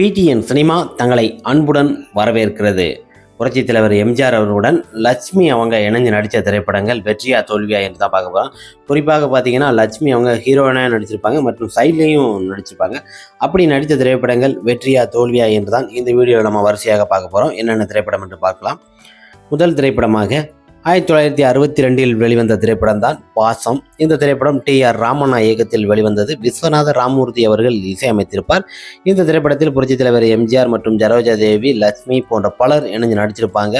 PTN cinema தங்களை அன்புடன் வரவேற்கிறது. புரட்சித் தலைவர் எம்ஜிஆர் அவர்களுடன் லட்சுமி அவங்க இணைஞ்சு நடித்த திரைப்படங்கள் வெற்றியா தோல்வியா என்று தான் பார்க்க போகிறோம் குறிப்பாக பார்த்தீங்கன்னா லட்சுமி அவங்க ஹீரோயினாக நடிச்சிருப்பாங்க மற்றும் சைட்லேயும் நடிச்சிருப்பாங்க. அப்படி நடித்த திரைப்படங்கள் வெற்றியா தோல்வியா என்று தான் இந்த வீடியோவில் நம்ம வரிசையாக பார்க்க போகிறோம் என்னென்ன திரைப்படம் என்று பார்க்கலாம். முதல் திரைப்படமாக ஆயிரத்தி தொள்ளாயிரத்தி அறுபத்தி ரெண்டில் வெளிவந்த திரைப்படம் தான் பாசம். இந்த திரைப்படம் டி ஆர் ராமண்ணா இயக்கத்தில் வெளிவந்தது. விஸ்வநாத ராமமூர்த்தி அவர்கள் இசையமைத்திருப்பார். இந்த திரைப்படத்தில் புரட்சித் தலைவர் எம்ஜிஆர் மற்றும் ஜரோஜா தேவி லட்சுமி போன்ற பலர் இணைஞ்சு நடிச்சிருப்பாங்க.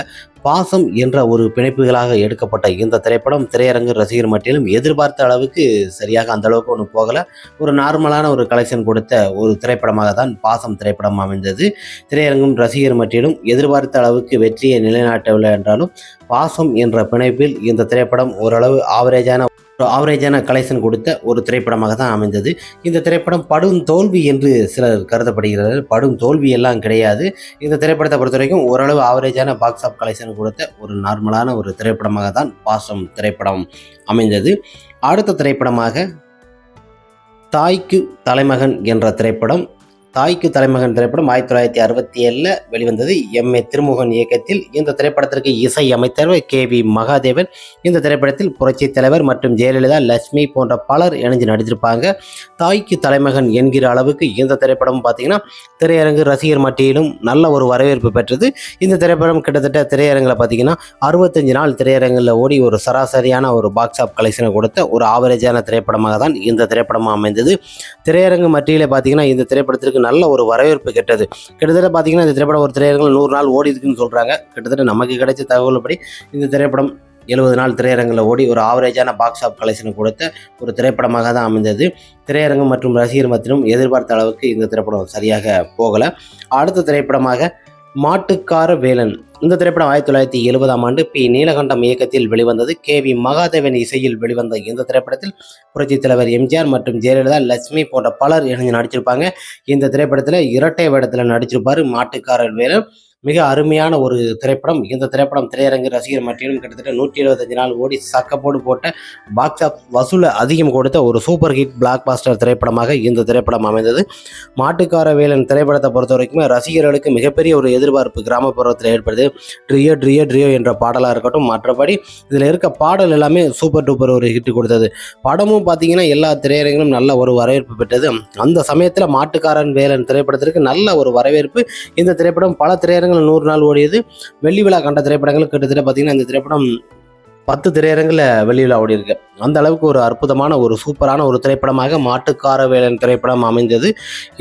பாசம் என்ற ஒரு பிணைப்புகளாக எடுக்கப்பட்ட இந்த திரைப்படம் திரையரங்கு ரசிகர் மட்டிலும் எதிர்பார்த்த அளவுக்கு சரியாக அந்த அளவுக்கு ஒன்றும் போகலை. ஒரு நார்மலான ஒரு கலெக்ஷன் கொடுத்த ஒரு திரைப்படமாக தான் பாசம் திரைப்படம் அமைந்தது. திரையரங்கும் ரசிகர் மட்டிலும் எதிர்பார்த்த அளவுக்கு வெற்றியை நிலைநாட்டவில்லை என்றாலும் பாசம் என்ற பிணைப்பில் இந்த திரைப்படம் ஓரளவு ஆவரேஜான ஒரு ஆவரேஜான கலெக்ஷன் கொடுத்த ஒரு திரைப்படமாக தான் அமைந்தது. இந்த திரைப்படம் படும் தோல்வி என்று சிலர் கருதப்படுகிறார்கள். படும் தோல்வி எல்லாம் கிடையாது. இந்த திரைப்படத்தை பொறுத்த வரைக்கும் ஓரளவு ஆவரேஜான பாக்ஸ் ஆஃப் கலெக்ஷன் கொடுத்த ஒரு நார்மலான ஒரு திரைப்படமாக தான் பாசம் திரைப்படம் அமைந்தது. அடுத்த திரைப்படமாக தாய்க்கு தலைமகன் என்ற திரைப்படம் தாய்க்கு தலைமகன் திரைப்படம் ஆயிரத்தி தொள்ளாயிரத்தி அறுபத்தி ஏழில் வெளிவந்தது எம் ஏ திருமுகன் இயக்கத்தில். இந்த திரைப்படத்திற்கு இசை அமைத்தவர் கே வி மகாதேவன். இந்த திரைப்படத்தில் புரட்சி தலைவர் மற்றும் ஜெயலலிதா லட்சுமி போன்ற பலர் இணைஞ்சு நடித்திருப்பாங்க. தாய்க்கு தலைமகன் என்கிற அளவுக்கு இந்த திரைப்படம் பார்த்தீங்கன்னா திரையரங்கு ரசிகர் மட்டியிலும் நல்ல ஒரு வரவேற்பு பெற்றது. இந்த திரைப்படம் கிட்டத்தட்ட திரையரங்கில் பார்த்தீங்கன்னா அறுபத்தஞ்சு நாள் திரையரங்கில் ஓடி ஒரு சராசரியான ஒரு பாக்ஸ் ஆஃப் கலெக்ஷனை கொடுத்த ஒரு ஆவரேஜான திரைப்படமாக தான் இந்த திரைப்படம் அமைந்தது. திரையரங்கு மட்டியில் பார்த்தீங்கன்னா இந்த திரைப்படத்திற்கு நல்ல ஒரு வரவேற்பு கெட்டது. கிட்டத்தட்ட பார்த்தீங்கன்னா இந்த திரைப்படம் ஒரு திரையரங்கில் நூறு நாள் ஓடி இருக்குன்னு சொல்கிறாங்க கிட்டத்தட்ட நமக்கு கிடைச்ச தகவல்படி இந்த திரைப்படம் எழுபது நாள் திரையரங்கில் ஓடி ஒரு ஆவரேஜான பாக்ஸ் ஆஃப் கலெக்ஷனை கொடுத்த ஒரு திரைப்படமாக தான் அமைந்தது. திரையரங்கம் மற்றும் ரசிகர் மத்தியிலும் எதிர்பார்த்த அளவுக்கு இந்த திரைப்படம் சரியாக போகலை. அடுத்த திரைப்படமாக மாட்டுக்கார வேலன். இந்த திரைப்படம் ஆயிரத்தி தொள்ளாயிரத்தி எழுபதாம் ஆண்டு பி. நீலகண்டம் இயக்கத்தில் வெளிவந்தது. கே. வி. மகாதேவன் இசையில் வெளிவந்த இந்த திரைப்படத்தில் புரட்சி தலைவர் எம்ஜிஆர் மற்றும் ஜெயலலிதா லட்சுமி போன்ற பலர் இணைஞ்சு நடிச்சிருப்பாங்க. இந்த திரைப்படத்தில் இரட்டை வேடத்தில் நடிச்சிருப்பார் மாட்டுக்காரர் வேலன். மிக அருமையான ஒரு திரைப்படம். இந்த திரைப்படம் திரையரங்கு ரசிகர் மட்டிலும் கிட்டத்தட்ட நூற்றி எழுபத்தஞ்சு நாள் ஓடி சக்கப்போடு போட்ட பாக்ஸ் ஆஃப் வசூலை அதிகம் கொடுத்த ஒரு சூப்பர் ஹிட் பிளாக் பாஸ்டர் திரைப்படமாக இந்த திரைப்படம் அமைந்தது. மாட்டுக்கார வேலன் திரைப்படத்தை பொறுத்த வரைக்கும் ரசிகர்களுக்கு மிகப்பெரிய ஒரு எதிர்பார்ப்பு கிராமப்புறத்தில் ஏற்படுது ட்ரியோ ட்ரியோ ட்ரியோ என்ற பாடலாக இருக்கட்டும் மற்றபடி இதில் இருக்க பாடல் எல்லாமே சூப்பர் டூப்பர் ஒரு ஹிட் கொடுத்தது. படமும் பார்த்தீங்கன்னா எல்லா திரையரங்கிலும் நல்ல ஒரு வரவேற்பு பெற்றது. அந்த சமயத்தில் மாட்டுக்காரன் வேலன் திரைப்படத்திற்கு நல்ல ஒரு வரவேற்பு. இந்த திரைப்படம் பல திரையரங்கில் நூறு நாள் ஓடியது. வெள்ளி விழா கண்ட திரைப்படங்கள் கிட்டத்தட்ட பார்த்தீங்கன்னா இந்த திரைப்படம் பத்து திரையரங்கில் வெள்ளி விழா ஓடி இருக்கு அந்த அளவுக்கு ஒரு அற்புதமான ஒரு சூப்பரான ஒரு திரைப்படமாக மாட்டுக்கார வேலன் திரைப்படம் அமைந்தது.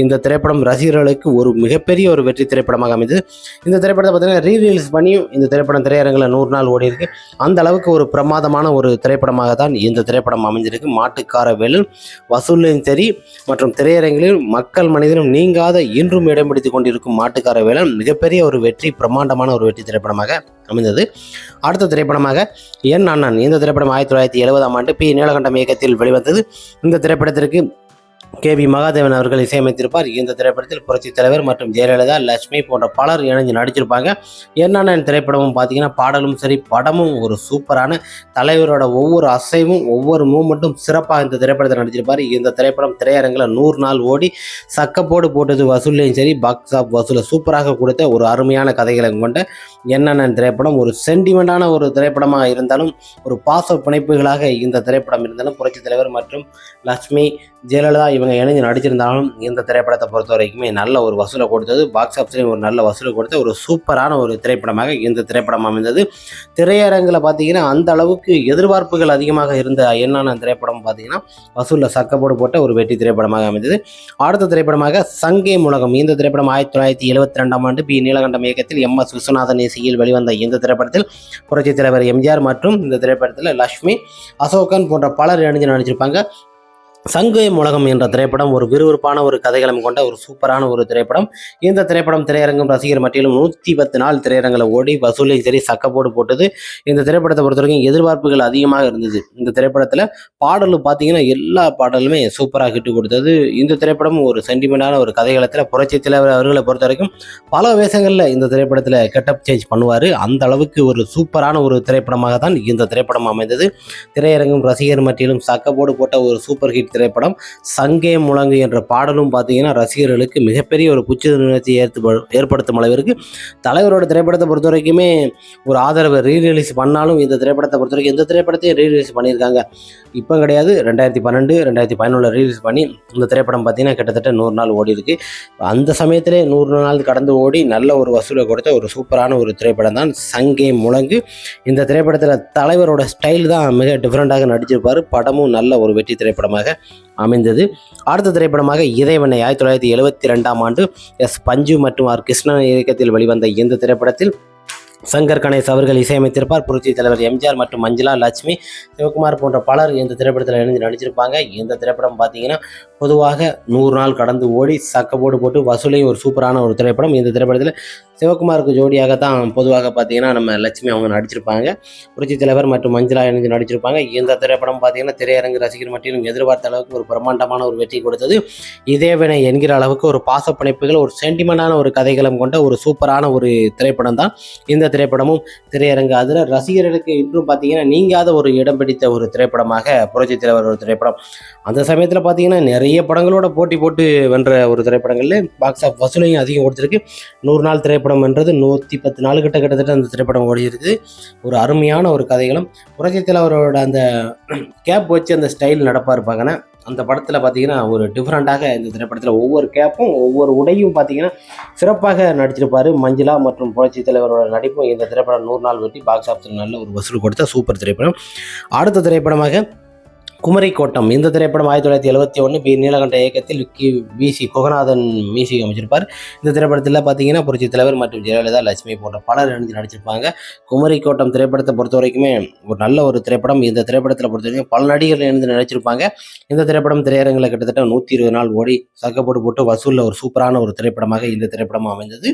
இந்த திரைப்படம் ரசிகர்களுக்கு ஒரு மிகப்பெரிய ஒரு வெற்றி திரைப்படமாக அமைந்தது. இந்த திரைப்படத்தை பார்த்தீங்கன்னா ரீரிலீஸ் பண்ணியும் இந்த திரைப்படம் திரையரங்கில் நூறு நாள் ஓடி இருக்கு அந்த அளவுக்கு ஒரு பிரமாதமான ஒரு திரைப்படமாக தான் இந்த திரைப்படம் அமைஞ்சிருக்கு. மாட்டுக்கார வேலன் சரி மற்றும் திரையரங்கிலும் மக்கள் மனிதனும் நீங்காத இன்றும் இடம் பிடித்துக் கொண்டிருக்கும் மாட்டுக்கார வேலன் மிகப்பெரிய ஒரு வெற்றி பிரம்மாண்டமான ஒரு வெற்றி திரைப்படமாக அமைந்தது. அடுத்த திரைப்படமாக என் அண்ணன் இந்த திரைப்படம் ஆயிரத்தி தொள்ளாயிரத்தி எழுபதாம் ஆண்டு பி நீலகண்டம் இயக்கத்தில் வெளிவந்தது. இந்த திரைப்படத்திற்கு கே வி மகாதேவன் அவர்கள் இசையமைத்திருப்பார். இந்த திரைப்படத்தில் புரட்சி தலைவர் மற்றும் ஜெயலலிதா லட்சுமி போன்ற பலர் இணைஞ்சு நடிச்சிருப்பாங்க. என்னென்ன திரைப்படமும் பார்த்தீங்கன்னா பாடலும் சரி படமும் ஒரு சூப்பரான தலைவரோட ஒவ்வொரு அசைவும் ஒவ்வொரு மூமெண்ட்டும் சிறப்பாக இந்த திரைப்படத்தில் நடிச்சிருப்பார். இந்த திரைப்படம் திரையரங்கில் நூறு நாள் ஓடி சக்கப்போடு போட்டது வசூல்லையும் சரி பாக்ஸ் ஆஃப் வசூலை சூப்பராக கொடுத்த ஒரு அருமையான கதைகளை கொண்ட என்னென்ன திரைப்படம் ஒரு சென்டிமெண்டான ஒரு திரைப்படமாக இருந்தாலும் ஒரு பாச பிணைப்புகளாக இந்த திரைப்படம் இருந்தாலும் புரட்சி தலைவர் மற்றும் லட்சுமி ஜெயலலிதா இவங்க இணைஞ்சு நடிச்சிருந்தாலும் இந்த திரைப்படத்தை பொறுத்த வரைக்குமே நல்ல ஒரு வசூலை கொடுத்தது. பாக்ஸ் ஆஃபீஸ்லேயும் ஒரு நல்ல வசூலை கொடுத்த ஒரு சூப்பரான ஒரு திரைப்படமாக இந்த திரைப்படம் அமைந்தது. திரையரங்கில் பார்த்தீங்கன்னா அந்த அளவுக்கு எதிர்பார்ப்புகள் அதிகமாக இருந்த என்னென்ன திரைப்படம் பார்த்தீங்கன்னா வசூலில் சக்கப்போடு போட்ட ஒரு வெற்றி திரைப்படமாக அமைந்தது. அடுத்த திரைப்படமாக சங்கே முழகம். இந்த திரைப்படம் ஆயிரத்தி தொள்ளாயிரத்தி எழுபத்தி ரெண்டாம் ஆண்டு பி. நீலகண்டம் இயக்கத்தில் எம். எஸ். விஸ்வநாதன் இசையில் வெளிவந்த இந்த திரைப்படத்தில் புரட்சித் தலைவர் எம்ஜிஆர் மற்றும் இந்த திரைப்படத்தில் லக்ஷ்மி அசோகன் போன்ற பலர் இணைஞ்சு நடிச்சிருப்பாங்க. சங்கு உலகம் என்ற திரைப்படம் ஒரு விறுவிறுப்பான ஒரு கதைகளம் கொண்ட ஒரு சூப்பரான ஒரு திரைப்படம். இந்த திரைப்படம் திரையரங்கம் ரசிகர் மட்டிலும் நூற்றி பத்து நாள் திரையரங்கில் ஓடி வசூலையும் சரி சக்கப்போடு போட்டது. இந்த திரைப்படத்தை பொறுத்த வரைக்கும் எதிர்பார்ப்புகள் அதிகமாக இருந்தது. இந்த திரைப்படத்தில் பாடல் பார்த்தீங்கன்னா எல்லா பாடலுமே சூப்பராக ஹிட்டு கொடுத்தது. இந்த திரைப்படம் ஒரு சென்டிமெண்டான ஒரு கதைகளத்தில் புரட்சி தலைவர் அவர்களை பொறுத்த வரைக்கும் பல வேஷங்களில் இந்த திரைப்படத்தில் கெட்டப் சேஞ்ச் பண்ணுவார். அந்த அளவுக்கு ஒரு சூப்பரான ஒரு திரைப்படமாக தான் இந்த திரைப்படம் அமைந்தது. திரையரங்கம் ரசிகர் மட்டிலும் சக்கப்போடு போட்ட ஒரு சூப்பர் ஹிட் திரைப்படம் சங்கே முழங்கு என்ற பாடலும் பார்த்தீங்கன்னா ரசிகர்களுக்கு மிகப்பெரிய ஒரு புத்துணர்ச்சி ஏற்ப ஏற்படுத்தும் அளவிற்கு. தலைவரோட திரைப்படத்தை பொறுத்த வரைக்குமே ஒரு ஆதரவை ரீரிலீஸ் பண்ணாலும் இந்த திரைப்படத்தை பொறுத்த வரைக்கும் இந்த திரைப்படத்தையும் ரீரிலீஸ் பண்ணியிருக்காங்க. இப்போ கிடையாது. ரெண்டாயிரத்தி பன்னெண்டு ரெண்டாயிரத்தி பதினொன்றில் ரீலீஸ் பண்ணி இந்த திரைப்படம் பார்த்தீங்கன்னா கிட்டத்தட்ட நூறு நாள் ஓடி இருக்கு. அந்த சமயத்திலே நூறு நாள் கடந்து ஓடி நல்ல ஒரு வசூலை கொடுத்த ஒரு சூப்பரான ஒரு திரைப்படம் தான் சங்கே முழங்கு. இந்த திரைப்படத்தில் தலைவரோட ஸ்டைல் தான் மிக டிஃப்ரெண்ட்டாக நடிச்சிருப்பார். படமும் நல்ல ஒரு வெற்றி திரைப்படமாக அமைந்தது. அடுத்த திரைப்படமாக இறைவனை ஆயிரத்தி தொள்ளாயிரத்தி எழுபத்தி ரெண்டாம் ஆண்டு எஸ். பஞ்சு மற்றும் ஆர். கிருஷ்ணன் இயக்கத்தில் வெளிவந்த இந்த திரைப்படத்தில் சங்கர் கணேஷ் அவர்கள் இசையமைத்திருப்பார். புரட்சி தலைவர் எம்ஜிஆர் மற்றும் மஞ்சுளா லட்சுமி சிவகுமார் போன்ற பலர் இந்த திரைப்படத்தில் இணைந்து நடிச்சிருப்பாங்க. இந்த திரைப்படம் பார்த்தீங்கன்னா பொதுவாக நூறு நாள் கடந்து ஓடி சக்கப்போடு போட்டு வசூலையும் ஒரு சூப்பரான ஒரு திரைப்படம். இந்த திரைப்படத்தில் சிவகுமாருக்கு ஜோடியாக தான் பொதுவாக பார்த்தீங்கன்னா நம்ம லட்சுமி அவங்க நடிச்சிருப்பாங்க. புரட்சி தலைவர் மற்றும் மஞ்சளா இணைந்து நடிச்சிருப்பாங்க. இந்த திரைப்படம் பார்த்தீங்கன்னா திரையரங்கு ரசிகர் மட்டிலும் எதிர்பார்த்த அளவுக்கு ஒரு பிரம்மாண்டமான ஒரு வெற்றி கொடுத்தது. இதேவினை என்கிற அளவுக்கு ஒரு பாசப்பிணைப்புகள் ஒரு சென்டிமெண்டான ஒரு கதைகளும் கொண்ட ஒரு சூப்பரான ஒரு திரைப்படம் தான் இந்த திரைப்படமும். திரையரங்கு அதில் ரசிகர்களுக்கு இன்றும் பார்த்தீங்கன்னா நீங்காத ஒரு இடம் பிடித்த ஒரு திரைப்படமாக புரட்சி தலைவர் ஒரு திரைப்படம். அந்த சமயத்தில் பார்த்தீங்கன்னா நிறைய படங்களோட போட்டி போட்டு வென்ற ஒரு திரைப்படங்களில் பாக்ஸ் ஆஃப் வசூலையும் அதிகம் கொடுத்துருக்கு. நூறு நாள் திரைப்படம் என்றது நூற்றி பத்து நாள் கிட்ட கிட்டத்தட்ட அந்த திரைப்படம் ஓடி இருக்குது. ஒரு அருமையான ஒரு கதைகளும். புரட்சி தலைவரோட அந்த கேப் வச்சு அந்த ஸ்டைல் நடப்பாக இருப்பாங்கன்னா அந்த படத்தில் பார்த்தீங்கன்னா ஒரு டிஃப்ரெண்ட்டாக இந்த திரைப்படத்தில் ஒவ்வொரு கேப்பும் ஒவ்வொரு உடையும் பார்த்தீங்கன்னா சிறப்பாக நடிச்சிருப்பார். மஞ்சுளா மற்றும் புரட்சி தலைவரோட நடிப்பும் இந்த திரைப்படம் நூறு நாள் வெட்டி பாக்ஸ் ஆஃபீஸில் நல்ல ஒரு வசூல் கொடுத்த சூப்பர் திரைப்படம். அடுத்த திரைப்படமாக குமரி கோட்டம் இந்த திரைப்படம் ஆயிரத்தி தொள்ளாயிரத்தி எழுபத்தி ஒன்று பி நீலகண்ட இயக்கத்தில் கி வி. சி. குகநாதன் மியூசிக் அமைச்சிருப்பார். இந்த திரைப்படத்தில் பார்த்தீங்கன்னா புரட்சி தலைவர் மற்றும் ஜெயலலிதா லட்சுமி போன்ற பலர் இணைந்து நடிச்சிருப்பாங்க. குமரி கோட்டம் திரைப்படத்தை பொறுத்த வரைக்குமே ஒரு நல்ல ஒரு திரைப்படம். இந்த திரைப்படத்தில் பொறுத்த வரைக்கும் பல நடிகர்கள் இணைந்து நடிச்சிருப்பாங்க. இந்த திரைப்படம் திரையரங்கில் கிட்டத்தட்ட நூற்றி இருபது நாள் ஓடி சக்கப்போடு போட்டு வசூலில் ஒரு சூப்பரான ஒரு திரைப்படமாக இந்த திரைப்படம் அமைந்தது.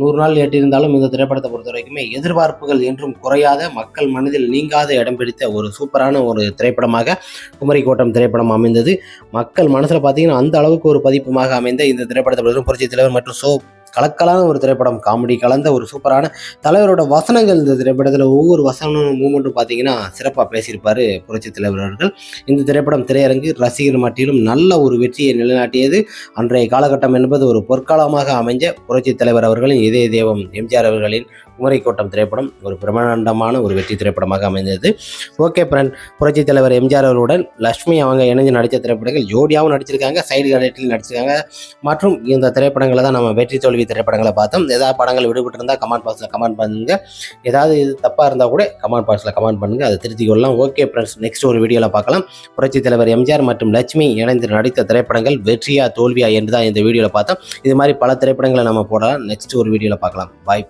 நூறு நாள் எட்டியிருந்தாலும் இந்த திரைப்படத்தை பொறுத்த வரைக்குமே எதிர்பார்ப்புகள் என்றும் குறையாத மக்கள் மனதில் நீங்காத இடம் பிடித்த ஒரு சூப்பரான ஒரு திரைப்படமாக குமரி கோட்டம் திரைப்படம் அமைந்தது. மக்கள் மனசில் பார்த்தீங்கன்னா அந்த அளவுக்கு ஒரு பதிப்புமாக அமைந்த இந்த திரைப்படத்தை பொறுத்த புரட்சி தலைவர் மற்றும் சோ கலக்கலான ஒரு திரைப்படம் காமெடி கலந்த ஒரு சூப்பரான தலைவரோட வசனங்கள் இந்த திரைப்படத்தில் ஒவ்வொரு வசனம் மூமெண்ட்டும் பார்த்தீங்கன்னா சிறப்பாக பேசியிருப்பார் புரட்சி தலைவர் அவர்கள். இந்த திரைப்படம் திரையரங்கு ரசிகர் மட்டிலும் நல்ல ஒரு வெற்றியை நிலைநாட்டியது. அன்றைய காலகட்டம் என்பது ஒரு பொற்காலமாக அமைஞ்ச புரட்சி தலைவர் அவர்களின் இதய தேவம் எம்ஜிஆர் அவர்களின் குமரி கோட்டம் திரைப்படம் ஒரு பிரம்மாண்டமான ஒரு வெற்றி திரைப்படமாக அமைந்தது. ஓகே ஃப்ரெண்ட் புரட்சி தலைவர் எம்ஜிஆர் அவர்களுடன் லட்சுமி அவங்க இணைஞ்சு நடித்த திரைப்படங்கள் ஜோடியாகவும் நடிச்சிருக்காங்க சைடு கடைட்டில் நடிச்சிருக்காங்க. மற்றும் இந்த திரைப்படங்களை தான் நம்ம வெற்றி தோல்வி திரைப்படங்களை பார்த்தோம். ஏதாவது படங்கள் விடுபட்டு இருந்தால் கமெண்ட் பாக்ஸில் கமெண்ட் பண்ணுங்க. ஏதாவது இது தப்பாக இருந்தால் கூட கமெண்ட் பாக்ஸில் கமெண்ட் பண்ணுங்க. அதை திருத்திக் கொள்ளலாம் ஓகே ஃப்ரெண்ட்ஸ் நெக்ஸ்ட் ஒரு வீடியோவில் பார்க்கலாம். புரட்சி தலைவர் எம்ஜிஆர் மற்றும் லட்சுமி இணைந்து நடித்த திரைப்படங்கள் வெற்றியா தோல்வியா என்று தான் இந்த வீடியோவில் பார்த்தோம். இது மாதிரி பல திரைப்படங்களை நம்ம போடலாம். நெக்ஸ்ட் ஒரு வீடியோவில் பார்க்கலாம். பாய்